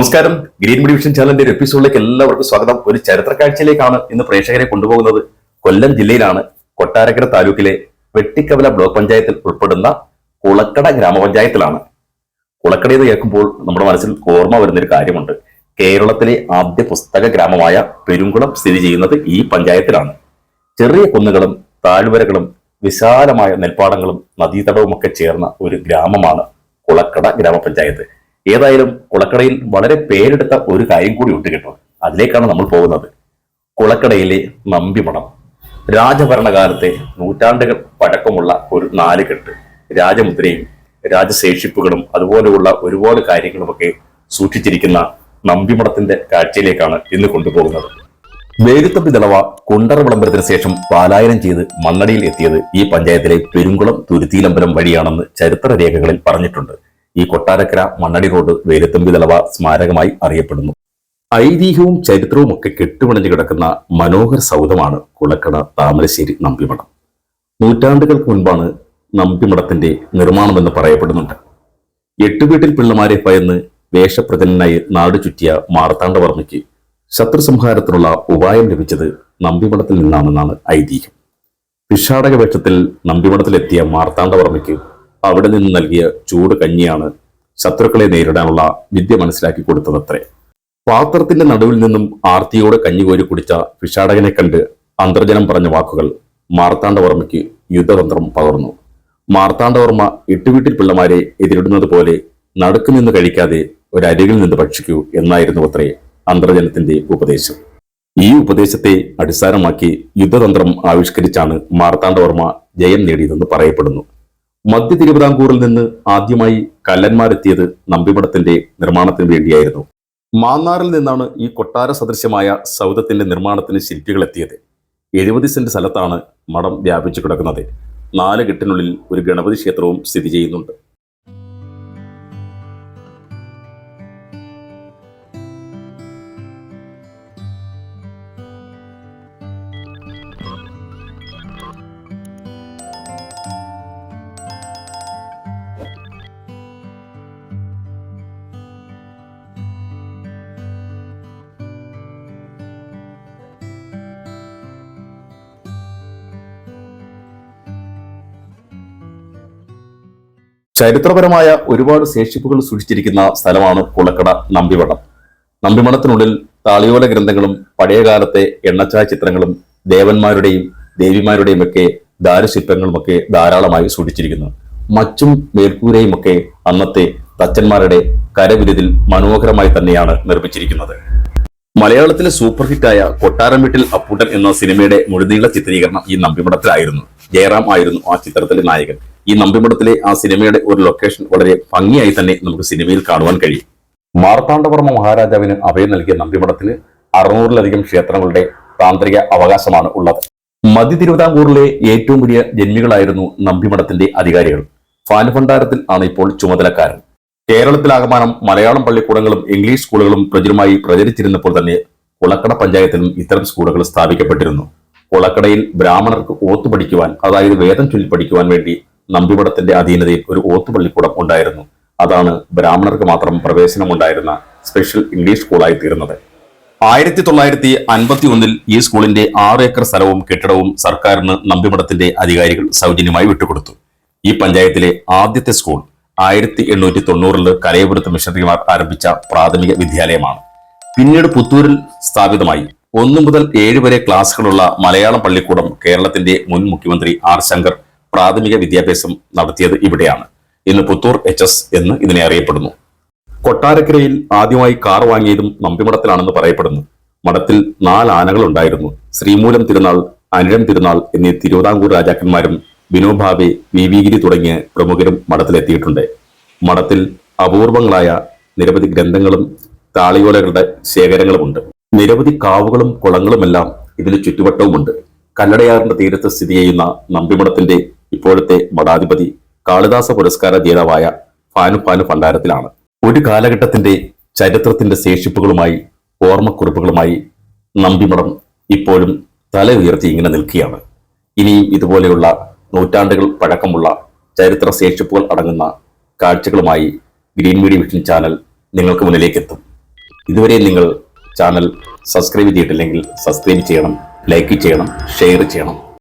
നമസ്കാരം. Green division vision ചാനലിന്റെ ഒരു എപ്പിസോഡിലേക്ക് എല്ലാവർക്കും സ്വാഗതം. ഒരു ചരിത്ര കാഴ്ചയിലേക്കാണ് ഇന്ന് പ്രേക്ഷകരെ കൊണ്ടുപോകുന്നത്. കൊല്ലം ജില്ലയിലാണ് കൊട്ടാരക്കര താലൂക്കിലെ വെട്ടിക്കവല ബ്ലോക്ക് പഞ്ചായത്തിൽ ഉൾപ്പെടുന്ന കുളക്കട ഗ്രാമപഞ്ചായത്തിലാണ്. കുളക്കട എന്ന് കേൾക്കുമ്പോൾ നമ്മുടെ മനസ്സിൽ ഓർമ്മ വരുന്ന ഒരു കാര്യമുണ്ട്. കേരളത്തിലെ ആദ്യ പുസ്തക ഗ്രാമമായ പെരുങ്കുളം സ്ഥിതി ചെയ്യുന്നത് ഈ പഞ്ചായത്തിലാണ്. ചെറിയ കുന്നുകളും താഴ്വരകളും വിശാലമായ നെൽപ്പാടങ്ങളും നദീതടവും ഒക്കെ ചേർന്ന ഒരു ഗ്രാമമാണ് കുളക്കട ഗ്രാമപഞ്ചായത്ത്. ഏതായാലും കുളക്കടയിൽ വളരെ പേരെടുത്ത ഒരു കാര്യം കൂടി ഉണ്ട് കേട്ടോ. അതിലേക്കാണ് നമ്മൾ പോകുന്നത്. കുളക്കടയിലെ നമ്പിമണം രാജഭരണകാലത്തെ നൂറ്റാണ്ടുകൾ പഴക്കമുള്ള ഒരു നാലുകെട്ട്. രാജമുദ്രയും രാജശേഷിപ്പുകളും അതുപോലെയുള്ള ഒരുപാട് കാര്യങ്ങളുമൊക്കെ സൂക്ഷിച്ചിരിക്കുന്ന നമ്പിമഠത്തിന്റെ കാഴ്ചയിലേക്കാണ് ഇന്ന് കൊണ്ടുപോകുന്നത്. വേലുത്തമ്പി ദളവ കുണ്ടറ വിളംബരത്തിന് ശേഷം പാലായനം ചെയ്ത് മണ്ണടിയിൽ എത്തിയത് ഈ പഞ്ചായത്തിലെ പെരുങ്കുളം തുരുത്തിയിലമ്പലം വഴിയാണെന്ന് ചരിത്ര രേഖകളിൽ പറഞ്ഞിട്ടുണ്ട്. ഈ കൊട്ടാരക്കര മണ്ണടി റോഡ് വേലുത്തമ്പി തലവ സ്മാരകമായി അറിയപ്പെടുന്നു. ഐതിഹ്യവും ചരിത്രവും ഒക്കെ കെട്ടുപിണഞ്ഞു കിടക്കുന്ന മനോഹര സൗധമാണ് കുളക്കട താമരശ്ശേരി നമ്പിമഠം. നൂറ്റാണ്ടുകൾക്ക് മുൻപാണ് നമ്പിമഠത്തിന്റെ നിർമ്മാണമെന്ന് പറയപ്പെടുന്നുണ്ട്. എട്ടുവീട്ടിൽ പിള്ളമാരെ ഭയന്ന് വേഷപ്രജനായി നാട് ചുറ്റിയ മാർത്താണ്ഡവർമ്മയ്ക്ക് ശത്രു സംഹാരത്തിനുള്ള ഉപായം ലഭിച്ചത് നമ്പിമഠത്തിൽ നിന്നാണെന്നാണ് ഐതിഹ്യം. ഭിഷാടക വേഷത്തിൽ നമ്പിമഠത്തിലെത്തിയ മാർത്താണ്ഡവർമ്മയ്ക്ക് അവിടെ നിന്ന് നൽകിയ ചൂട് കഞ്ഞിയാണ് ശത്രുക്കളെ നേരിടാനുള്ള വിദ്യ മനസ്സിലാക്കി കൊടുത്തതത്രേ. പാത്രത്തിന്റെ നടുവിൽ നിന്നും ആർത്തിയോടെ കഞ്ഞി കോരി കുടിച്ച ഭിഷാടകനെ കണ്ട് അന്തർജനം പറഞ്ഞ വാക്കുകൾ മാർത്താണ്ഡവർമ്മയ്ക്ക് യുദ്ധതന്ത്രം പകർന്നു. മാർത്താണ്ഡവർമ്മ ഇട്ടുവീട്ടിൽ പിള്ളമാരെ എതിരിടുന്നത് പോലെ നടുക്ക് നിന്ന് കഴിക്കാതെ ഒരരികിൽ നിന്ന് ഭക്ഷിക്കൂ എന്നായിരുന്നു അത്രേ അന്തർജനത്തിന്റെ ഉപദേശം. ഈ ഉപദേശത്തെ അടിസ്ഥാനമാക്കി യുദ്ധതന്ത്രം ആവിഷ്കരിച്ചാണ് മാർത്താണ്ഡവർമ്മ ജയം നേടിയതെന്ന് പറയപ്പെടുന്നു. മധ്യ തിരുവിതാംകൂറിൽ നിന്ന് ആദ്യമായി കല്ലന്മാരെത്തിയത് നമ്പിമഠത്തിന്റെ നിർമ്മാണത്തിന് വേണ്ടിയായിരുന്നു. മാന്നാറിൽ നിന്നാണ് ഈ കൊട്ടാര സദൃശ്യമായ സൗധത്തിന്റെ നിർമ്മാണത്തിന് ശില്പികൾ എത്തിയത് എഴുപത് സെന്റ് സ്ഥലത്താണ് മഠം വ്യാപിച്ചു കിടക്കുന്നത്. നാല് കെട്ടിനുള്ളിൽ ഒരു ഗണപതി ക്ഷേത്രവും സ്ഥിതി ചെയ്യുന്നുണ്ട്. ചരിത്രപരമായ ഒരുപാട് ശേഷിപ്പുകൾ സൂക്ഷിച്ചിരിക്കുന്ന സ്ഥലമാണ് കുളക്കട നമ്പിമഠം നമ്പിമഠത്തിനുള്ളിൽ താളിയോല ഗ്രന്ഥങ്ങളും പഴയകാലത്തെ എണ്ണച്ചായ ചിത്രങ്ങളും ദേവന്മാരുടെയും ദേവിമാരുടെയും ഒക്കെ ദാരുശില്പങ്ങളും ഒക്കെ ധാരാളമായി സൂക്ഷിച്ചിരിക്കുന്നു. മച്ചും മേൽക്കൂരയും ഒക്കെ അന്നത്തെ തച്ചന്മാരുടെ കരവിരുതിൽ മനോഹരമായി തന്നെയാണ് നിർമ്മിച്ചിരിക്കുന്നത്. മലയാളത്തിലെ സൂപ്പർ ഹിറ്റായ കൊട്ടാരം വീട്ടിൽ അപ്പൂട്ടൻ എന്ന സിനിമയുടെ മുഴുനീള ചിത്രീകരണം ഈ നമ്പിമഠത്തിലായിരുന്നു. ജയറാം ആയിരുന്നു ആ ചിത്രത്തിലെ നായകൻ. ഈ നമ്പിമഠത്തിലെ ആ സിനിമയുടെ ഒരു ലൊക്കേഷൻ വളരെ ഭംഗിയായി തന്നെ നമുക്ക് സിനിമയിൽ കാണുവാൻ കഴിയും. മാർത്താണ്ഡവർമ്മ മഹാരാജാവിന് അഭയം നൽകിയ നമ്പിമഠത്തിന് അറുന്നൂറിലധികം ക്ഷേത്രങ്ങളുടെ താന്ത്രിക അവകാശമാണ് ഉള്ളത്. മധ്യ തിരുവിതാംകൂറിലെ ഏറ്റവും വലിയ ജന്മികളായിരുന്നു നമ്പിമഠത്തിന്റെ അധികാരികൾ. ഫാനുഭണ്ഡാരത്തിൽ ആണ് ഇപ്പോൾ ചുമതലക്കാരൻ. കേരളത്തിലാകമാനം മലയാളം പള്ളിക്കൂടങ്ങളും ഇംഗ്ലീഷ് സ്കൂളുകളും പ്രചുരമായി പ്രചരിച്ചിരുന്നപ്പോൾ തന്നെ കുളക്കട പഞ്ചായത്തിലും ഇത്തരം സ്കൂളുകൾ സ്ഥാപിക്കപ്പെട്ടിരുന്നു. കുളക്കടയിൽ ബ്രാഹ്മണർക്ക് ഓത്തു പഠിക്കുവാൻ അതായത് വേദം ചൊല്ലി പഠിക്കുവാൻ വേണ്ടി നമ്പിവടത്തിന്റെ അധീനതയിൽ ഒരു ഓത്തുപള്ളിക്കൂടം ഉണ്ടായിരുന്നു. അതാണ് ബ്രാഹ്മണർക്ക് മാത്രം പ്രവേശനമുണ്ടായിരുന്ന സ്പെഷ്യൽ ഇംഗ്ലീഷ് സ്കൂളായി തീർന്നത്. ആയിരത്തി തൊള്ളായിരത്തി അൻപത്തി ഒന്നിൽ ഈ സ്കൂളിന്റെ ആറ് ഏക്കർ സ്ഥലവും കെട്ടിടവും സർക്കാരിന് നമ്പിമഠത്തിന്റെ അധികാരികൾ സൗജന്യമായി വിട്ടുകൊടുത്തു. ഈ പഞ്ചായത്തിലെ ആദ്യത്തെ സ്കൂൾ ആയിരത്തി എണ്ണൂറ്റി തൊണ്ണൂറിൽ കലയപുരത്ത് മിഷണറിമാർ ആരംഭിച്ച പ്രാഥമിക വിദ്യാലയമാണ്. പിന്നീട് പുത്തൂരിൽ സ്ഥാപിതമായി. ഒന്നു മുതൽ ഏഴ് വരെ ക്ലാസ്സുകളുള്ള മലയാളം പള്ളിക്കൂടം കേരളത്തിന്റെ മുൻ മുഖ്യമന്ത്രി ആർ ശങ്കർ പ്രാഥമിക വിദ്യാഭ്യാസം നടത്തിയത് ഇവിടെയാണ്. ഇന്ന് പുത്തൂർ എച്ച് എസ് എന്ന് ഇതിനെ അറിയപ്പെടുന്നു. കൊട്ടാരക്കരയിൽ ആദ്യമായി കാർ വാങ്ങിയതും നമ്പിമഠത്തിലാണെന്ന് പറയപ്പെടുന്നു. മഠത്തിൽ നാല് ആനകൾ ഉണ്ടായിരുന്നു ശ്രീമൂലം തിരുനാൾ അനിഴം തിരുനാൾ എന്നീ തിരുവിതാംകൂർ രാജാക്കന്മാരും വിനോബാവെ വി. വി. ഗിരി തുടങ്ങിയ പ്രമുഖരും മഠത്തിലെത്തിയിട്ടുണ്ട്. മഠത്തിൽ അപൂർവങ്ങളായ നിരവധി ഗ്രന്ഥങ്ങളും താളിയോലകളുടെ ശേഖരങ്ങളുമുണ്ട്. നിരവധി കാവുകളും കുളങ്ങളുമെല്ലാം ഇതിന് ചുറ്റുവട്ടവുമുണ്ട്. കല്ലടയാറിന്റെ തീരത്ത് സ്ഥിതി ചെയ്യുന്ന നമ്പിമഠത്തിന്റെ ഇപ്പോഴത്തെ മഠാധിപതി കാളിദാസ പുരസ്കാര ജേതാവായ ഫാനു ഫാനു ഭണ്ഡാരത്തിലാണ്. ഒരു കാലഘട്ടത്തിന്റെ ചരിത്രത്തിന്റെ ശേഷിപ്പുകളുമായി ഓർമ്മക്കുറിപ്പുകളുമായി നമ്പിമഠം ഇപ്പോഴും തല ഉയർത്തി ഇങ്ങനെ നിൽക്കുകയാണ്. ഇനിയും ഇതുപോലെയുള്ള നൂറ്റാണ്ടുകൾ പഴക്കമുള്ള ചരിത്ര ശേഷിപ്പുകൾ അടങ്ങുന്ന കാഴ്ചകളുമായി ഗ്രീൻ മീഡിയ വിഷൻ ചാനൽ നിങ്ങൾക്ക് മുന്നിലേക്ക് എത്തും ഇതുവരെ നിങ്ങൾ ചാനൽ സബ്സ്ക്രൈബ് ചെയ്തിട്ടില്ലെങ്കിൽ സബ്സ്ക്രൈബ് ചെയ്യണം ലൈക്ക് ചെയ്യണം ഷെയർ ചെയ്യണം.